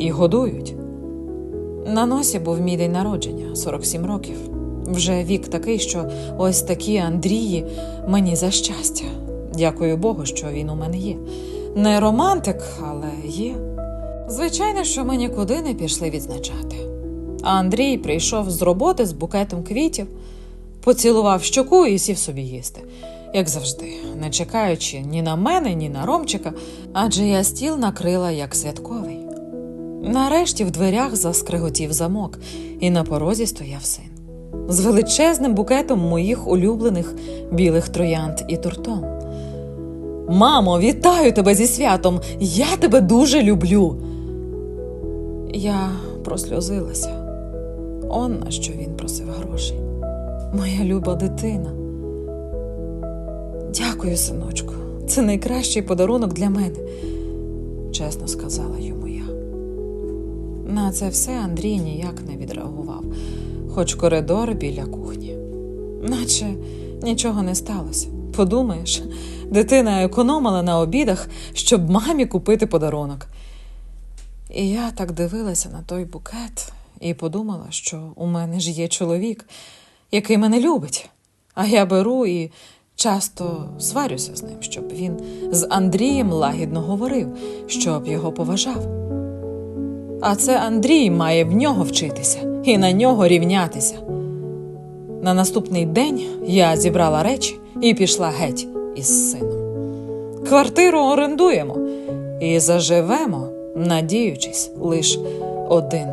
і годують. На носі був мій день народження 47 років. Вже вік такий, що ось такі Андрії мені за щастя. Дякую Богу, що він у мене є. Не романтик, але є. Звичайно, що ми нікуди не пішли відзначати. А Андрій прийшов з роботи з букетом квітів, поцілував щоку і сів собі їсти, як завжди, не чекаючи ні на мене, ні на Ромчика, адже я стіл накрила як святковий. Нарешті в дверях заскриготів замок, і на порозі стояв син з величезним букетом моїх улюблених білих троянд і тортом. Мамо, вітаю тебе зі святом! Я тебе дуже люблю. Я просльозилася. Он на що він просив грошей. Моя люба дитина. Дякую, синочку. Це найкращий подарунок для мене, чесно сказала йому я. На це все Андрій ніяк не відреагував, хоч коридор біля кухні. Наче нічого не сталося. Подумаєш, дитина економила на обідах, щоб мамі купити подарунок. І я так дивилася на той букет і подумала, що у мене ж є чоловік, який мене любить. А я беру і часто сварюся з ним, щоб він з Андрієм лагідно говорив, щоб його поважав. А це Андрій має в нього вчитися і на нього рівнятися. На наступний день я зібрала речі і пішла геть із сином. Квартиру орендуємо і заживемо, надіючись лиш один